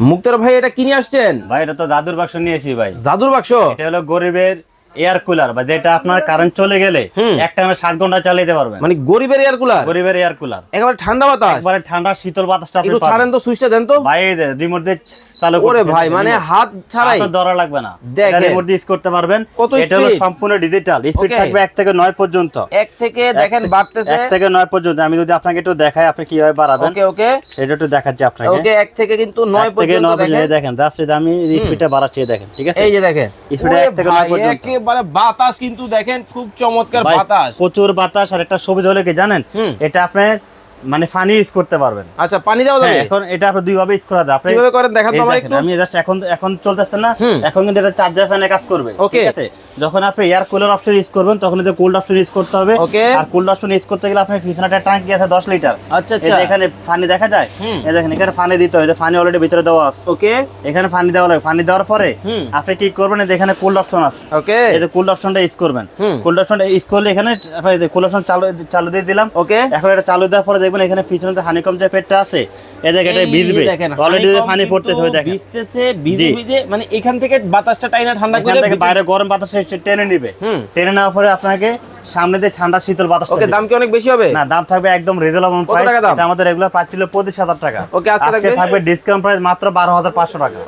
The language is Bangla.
মুক্তার ভাই এটা কিনে আসছেন? ভাই এটা তো জাদুর বাক্স নিয়েছি ভাই। জাদুর বাক্স? এটা হলো গরিবের এয়ার কুলার বা যেটা আপনার কারেন্ট চলে গেলে। এক টাইমে সাত ঘণ্টা চালাতে পারবেন। মানে গরিবের এয়ার কুলার গরিবের এয়ার কুলার একেবারে ঠান্ডা বাতাস? একবারে ঠান্ডা শীতল বাতাসটা একটু ছাড়েন তো সুইচটা দেন তো। ভাই রিমোট দিয়ে চালু করতে ভাই মানে হাত ছাড়াই। ধরা লাগবে না। দেখেন। রিমোট দিয়ে ইউজ করতে পারবেন। এটা হলো সম্পূর্ণ ডিজিটাল স্পিড থাকবে এক থেকে নয় পর্যন্ত। এক থেকে দেখেন বাড়তেছে। এক থেকে নয় পর্যন্ত। আমি যদি আপনাকে একটু দেখাই আপনি কীভাবে বাড়াবেন? ওকে ওকে সেটা একটু দেখাচ্ছি আপনাকে। ওকে এক থেকে কিন্তু নয় এক থেকে পর্যন্ত দেখেন। দেখেন জাস্ট আমি স্পিডটা বাড়াচ্ছি দেখেন ঠিক আছে? এই যে দেখেন। স্পিডে ওরে এক থেকে নয় ভাই, পর্যন্ত। একেবারে বাতাস কিন্তু দেখেন খুব চমৎকার বাতাস। প্রচুর বাতাস আর একটা সবুজ হলে কি জানেন? এটা আপনার মানে পানি ইউজ করতে পারবেন। আচ্ছা পানি দাও দাদা যাবে এখন এটা আপনি দুই ভাবে ইউজ করা যায়। আপনি কীভাবে করেন? দেখাতে দেখেন, একটু। আমি জাস্ট এখন এখন চলতেছে না। এখন কিন্তু এটা চার্জার ফ্যানে কাজ করবে। ঠিক আছে? যখন আপনি এয়ার কুলার অপশন ইউজ করবেন তখন এটা কোল্ড অপশন ইউজ করতে হবে। আর কোল্ড অপশন ইউজ করতে গেলে আপনার পিছনে একটা ট্যাঙ্কি আছে 10 লিটার আচ্ছা আচ্ছা যে এখানে পানি দেখা যায়? এই দেখেন এখানে পানি দিতে হয় যে পানি অলরেডি ভিতরে দেওয়া আছে। ওকে এখানে পানি দেওয়া লাগে। পানি দেওয়ার পরে আপনি কি করবেন এই যে এখানে কোল্ড অপশন আছে। ওকে এই যে কোল্ড অপশনটা ইউজ করবেন। কোল্ড অপশনটা ইউজ করলে এখানে কোল্ড অপশন চালু চালু দিয়ে দিলাম। ওকে এখন এটা চালু দেওয়ার পরে দেখবেন এখানে পিছনে যে হানিকম যে পেটটা আছে এই দেখেন এটা ভিজবে। অলরেডি পানি পড়তেছে ওই দেখেন। ভিজতেছে ভিজে ভিজে মানে এখান থেকে বাতাসটা টাইনা ঠান্ডা করে বাইরে গরম বাতাস টেনে নিবে। টেনে নেওয়ার পরে আপনাকে সামনে দিয়ে ঠান্ডা শীতল বাতাস ওকে দাম কি অনেক বেশি হবে? না দাম থাকবে একদম রিজনেবল প্রাইস এটা আমাদের রেগুলার পাচ্ছিল পঁচিশ হাজার টাকা। ওকে, আজকে? থাকবে ডিসকাউন্ট প্রাইস মাত্র বারো হাজার পাঁচশো টাকা।